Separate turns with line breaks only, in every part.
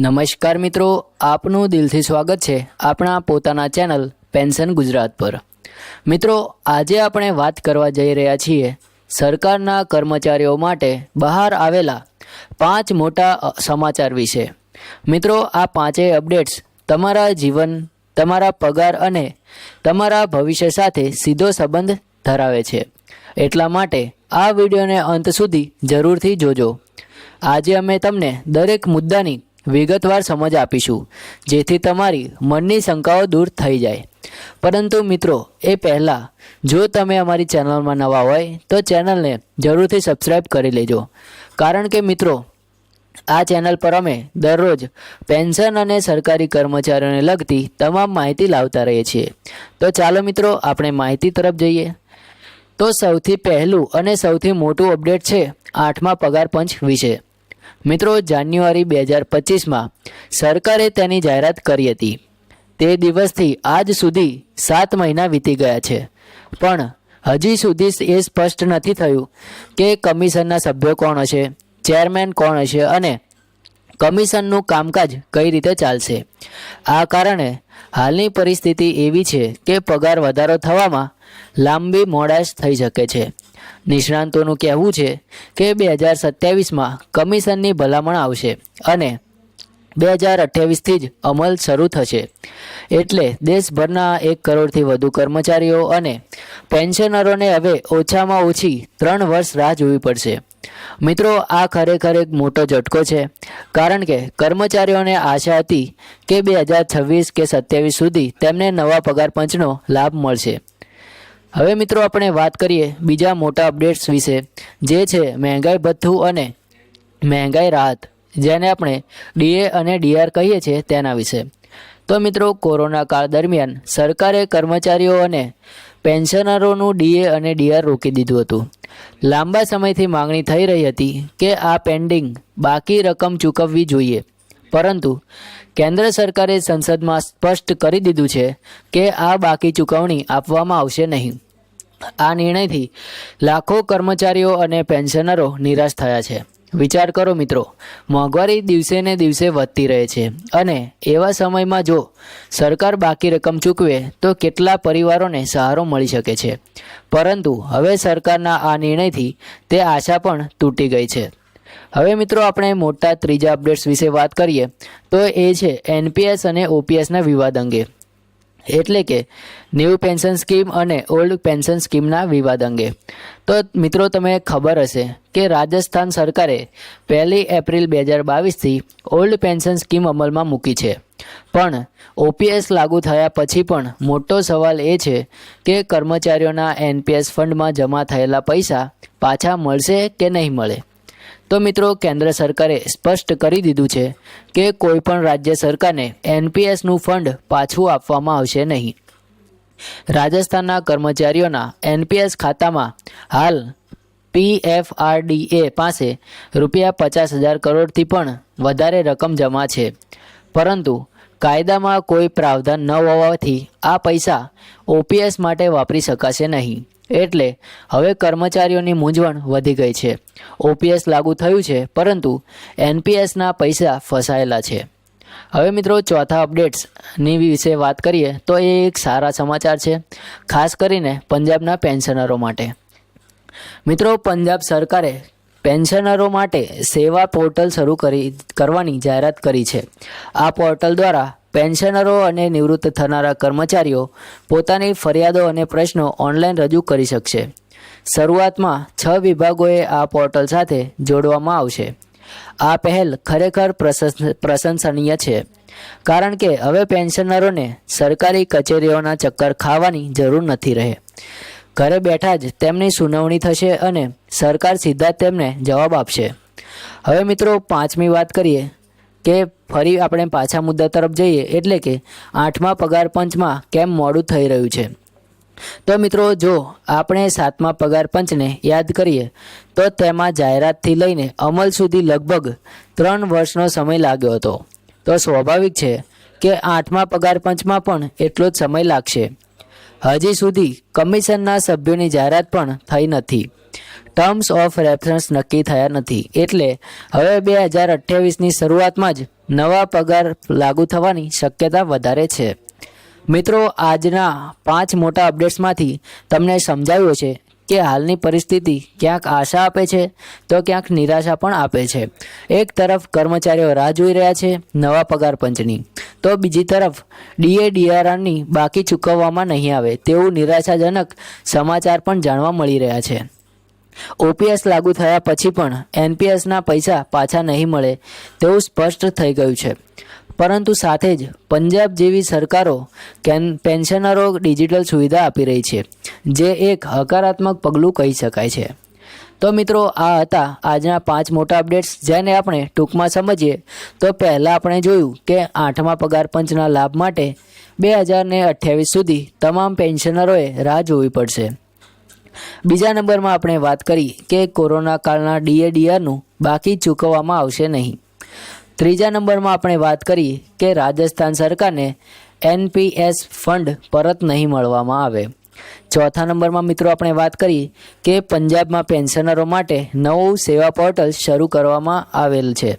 નમસ્કાર મિત્રો, આપનું દિલથી સ્વાગત છે આપણા પોતાના ચેનલ પેન્શન ગુજરાત પર. મિત્રો, આજે આપણે વાત કરવા જઈ રહ્યા છીએ સરકારના કર્મચારીઓ માટે બહાર આવેલા પાંચ મોટા સમાચાર વિશે. મિત્રો, આ પાંચેય અપડેટ્સ તમારા જીવન, તમારા પગાર અને તમારા ભવિષ્ય સાથે સીધો સંબંધ ધરાવે છે. એટલા માટે આ વિડીયોને અંત સુધી જરૂરથી જોજો. આજે અમે તમને દરેક મુદ્દાની વિગતવાર સમજ આપીશું, જેથી તમારી મનની શંકાઓ દૂર થઈ જાય. પરંતુ મિત્રો, એ પહેલાં, જો તમે અમારી ચેનલમાં નવા હોય, તો ચેનલને જરૂરથી સબસ્ક્રાઈબ કરી લેજો. કારણ કે મિત્રો, આ ચેનલ પર અમે દરરોજ પેન્શન અને સરકારી કર્મચારીઓને લગતી તમામ માહિતી લાવતા રહીએ છીએ. તો ચાલો મિત્રો, આપણે માહિતી તરફ જઈએ. તો સૌથી પહેલું અને સૌથી મોટું અપડેટ છે આઠમા પગાર પંચ વિશે. મિત્રો, જાન્યુઆરી બે હજાર પચીસમાં સરકારે તેની જાહેરાત કરી હતી. તે દિવસથી આજ સુધી સાત મહિના વીતી ગયા છે. પણ હજી સુધી એ સ્પષ્ટ નથી થયું કે કમિશનના સભ્યો કોણ હશે, ચેરમેન કોણ હશે અને કમિશનનું કામકાજ કઈ રીતે ચાલશે. આ કારણે હાલની પરિસ્થિતિ એવી છે કે પગાર વધારો થવામાં લાંબી મોડાશ થઈ શકે છે. નિષ્ણાંતોનું કહેવું છે કે બે હજાર સત્યાવીસમાં કમિશનની ભલામણ આવશે અને બે હજાર અઠ્યાવીસથી જ અમલ શરૂ થશે. એટલે દેશભરના એક કરોડથી વધુ કર્મચારીઓ અને પેન્શનરોને હવે ઓછામાં ઓછી ત્રણ વર્ષ રાહ જોવી પડશે. મિત્રો, આ ખરેખર એક મોટો ઝટકો છે, કારણ કે કર્મચારીઓને આશા હતી કે બે હજાર છવ્વીસ કે સત્યાવીસ સુધી તેમને નવા પગાર પંચનો લાભ મળશે. હવે મિત્રો આપણે વાત કરીએ બીજા મોટા અપડેટ્સ વિશે, જે છે મહેંગાઈ ભથ્થું અને મહેંગાઈ રાહત, જેને આપણે ડીએ અને ડીઆર કહીએ છીએ તેના વિશે. તો મિત્રો, કોરોના કાળ દરમિયાન સરકારે કર્મચારીઓ અને પેન્શનરોનું ડીએ અને ડીઆર રોકી દીધું હતું. લાંબા સમયથી માંગણી થઈ રહી હતી કે આ પેન્ડિંગ બાકી રકમ ચૂકવવી જોઈએ. પરંતુ કેન્દ્ર સરકારે સંસદમાં સ્પષ્ટ કરી દીધું છે કે આ બાકી ચૂકવણી આપવામાં આવશે નહીં. આ નિર્ણયથી લાખો કર્મચારીઓ અને પેન્શનરો નિરાશ થયા છે. વિચાર કરો મિત્રો, મોંઘવારી દિવસે ને દિવસે વધતી રહે છે અને એવા સમયમાં જો સરકાર બાકી રકમ ચૂકવે તો કેટલા પરિવારોને સહારો મળી શકે છે. પરંતુ હવે સરકારના આ નિર્ણયથી તે આશા પણ તૂટી ગઈ છે. હવે મિત્રો આપણે મોટા ત્રીજા અપડેટ્સ વિશે વાત કરીએ, તો એ છે એનપીએસ અને ઓપીએસના વિવાદ અંગે. એટલે કે ન્યૂ પેન્શન સ્કીમ અને ઓલ્ડ પેન્શન સ્કીમના વિવાદ અંગે. તો મિત્રો તમે ખબર હશે કે રાજસ્થાન સરકારે પહેલી એપ્રિલ બે હજાર બાવીસથી ઓલ્ડ પેન્શન સ્કીમ અમલમાં મૂકી છે. પણ ઓપીએસ લાગુ થયા પછી પણ મોટો સવાલ એ છે કે કર્મચારીઓના એનપીએસ ફંડમાં જમા થયેલા પૈસા પાછા મળશે કે નહીં મળે? તો મિત્રો, કેન્દ્ર સરકારે સ્પષ્ટ કરી દીધું છે કે કોઈપણ રાજ્ય સરકારને એનપીએસનું ફંડ પાછું આપવામાં આવશે નહીં. રાજસ્થાનના કર્મચારીઓના એનપીએસ ખાતામાં હાલ પીએફઆરડીએ પાસે રૂપિયા પચાસ હજાર કરોડથી પણ વધારે રકમ જમા છે. પરંતુ કાયદામાં કોઈ પ્રાવધાન ન હોવાથી આ પૈસા ઓપીએસ માટે વાપરી શકાશે નહીં. એટલે હવે કર્મચારીઓની મૂંઝવણ વધી ગઈ છે. ઓપીએસ લાગુ થયું છે, પરંતુ એનપીએસના પૈસા ફસાયેલા છે. હવે મિત્રો ચોથા અપડેટ્સની વિશે વાત કરીએ, તો એ એક સારા સમાચાર છે, ખાસ કરીને પંજાબના પેન્શનરો માટે. મિત્રો, પંજાબ સરકારે પેન્શનરો માટે સેવા પોર્ટલ શરૂ કરી, કરવાની જાહેરાત કરી છે. આ પોર્ટલ દ્વારા પેન્શનરો અને નિવૃત્ત થનારા કર્મચારીઓ પોતાની ફરિયાદો અને પ્રશ્નો ઓનલાઈન રજૂ કરી શકશે. શરૂઆતમાં છ વિભાગોએ આ પોર્ટલ સાથે જોડવામાં આવશે. આ પહેલ ખરેખર પ્રશંસ- પ્રશંસનીય છે. કારણ કે હવે પેન્શનરોને સરકારી કચેરીઓના ચક્કર ખાવાની જરૂર નથી રહે. ઘરે બેઠા જ તેમની સુનાવણી થશે અને સરકાર સીધા તેમને જવાબ આપશે. હવે મિત્રો પાંચમી વાત કરીએ કે ફરી આપણે પાછા મુદ્દા તરફ જઈએ એટલે કે આઠમા પગાર પંચમાં કેમ મોડું થઈ રહ્યું છે. તો મિત્રો જો આપણે સાતમા પગાર પંચને યાદ કરીએ, તો તેમાં જાહેરાતથી લઈને અમલ સુધી લગભગ ત્રણ વર્ષનો સમય લાગ્યો હતો. તો સ્વાભાવિક છે કે આઠમા પગાર પંચમાં પણ એટલો જ સમય લાગશે. હજી સુધી કમિશનના સભ્યોની જાહેરાત પણ થઈ નથી. ટર્મ્સ ઓફ રેફરન્સ નક્કી થયા નથી. એટલે હવે બે હજાર અઠ્યાવીસની શરૂઆતમાં જ નવા પગાર લાગુ થવાની શક્યતા વધારે છે. મિત્રો, આજના પાંચ મોટા અપડેટ્સમાંથી તમને સમજાવ્યું છે કે હાલની પરિસ્થિતિ ક્યાંક આશા આપે છે, તો ક્યાંક નિરાશા પણ આપે છે. એક તરફ કર્મચારીઓ રાહ જોઈ રહ્યા છે નવા પગાર પંચની. તો બીજી તરફ ડીએ ડીઆરઆરની બાકી ચૂકવવામાં નહીં આવે તેવું નિરાશાજનક સમાચાર પણ જાણવા મળી રહ્યા છે. ઓપીએસ લાગુ થયા પછી પણ એનપીએસના પૈસા પાછા નહીં મળે તેવું સ્પષ્ટ થઈ ગયું છે. પરંતુ સાથે જ પંજાબ જેવી સરકારો કેન પેન્શનરો ડિજિટલ સુવિધા આપી રહી છે, જે એક હકારાત્મક પગલું કહી શકાય છે. તો મિત્રો, આ હતા આજના પાંચ મોટા અપડેટ્સ. જેને આપણે ટૂંકમાં સમજીએ, તો પહેલાં આપણે જોયું કે આઠમા પગાર પંચના લાભ માટે બે હજાર ને અઠ્યાવીસ સુધી તમામ પેન્શનરોએ રાહ જોવી પડશે. બીજા નંબરમાં આપણે વાત કરી કે કોરોના કાળના ડીએડીઆરનું બાકી ચૂકવવામાં આવશે નહીં. ત્રીજા નંબરમાં આપણે વાત કરી કે રાજસ્થાન સરકારને એનપીએસ ફંડ પરત નહીં મળવામાં આવે. ચોથા નંબરમાં મિત્રો આપણે વાત કરી કે પંજાબમાં પેન્શનરો માટે નવું સેવા પોર્ટલ શરૂ કરવામાં આવેલ છે.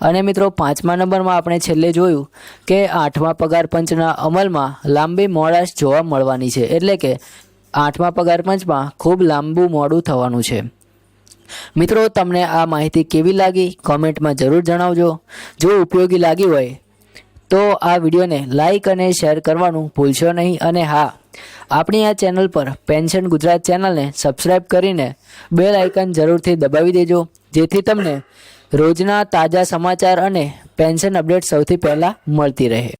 અને મિત્રો પાંચમા નંબરમાં આપણે છેલ્લે જોયું કે આઠમા પગાર પંચના અમલમાં લાંબી મોડાશ જોવા મળવાની છે. એટલે કે આઠમા પગારપંચમાં ખૂબ લાંબુ મોડું થવાનું છે. મિત્રો, તમને આ માહિતી કેવી લાગી? કોમેન્ટમાં જરૂર જણાવજો. જો ઉપયોગી લાગી હોય, તો આ વિડીયોને લાઇક અને શેર કરવાનું ભૂલશો નહીં. અને હા, આપણી આ ચેનલ પર પેન્શન ગુજરાત ચેનલને સબસ્ક્રાઈબ કરીને બેલ આઇકન જરૂરથી દબાવી દેજો, જેથી તમને રોજના તાજા સમાચાર અને પેન્શન અપડેટ સૌથી પહેલાં મળતી રહે.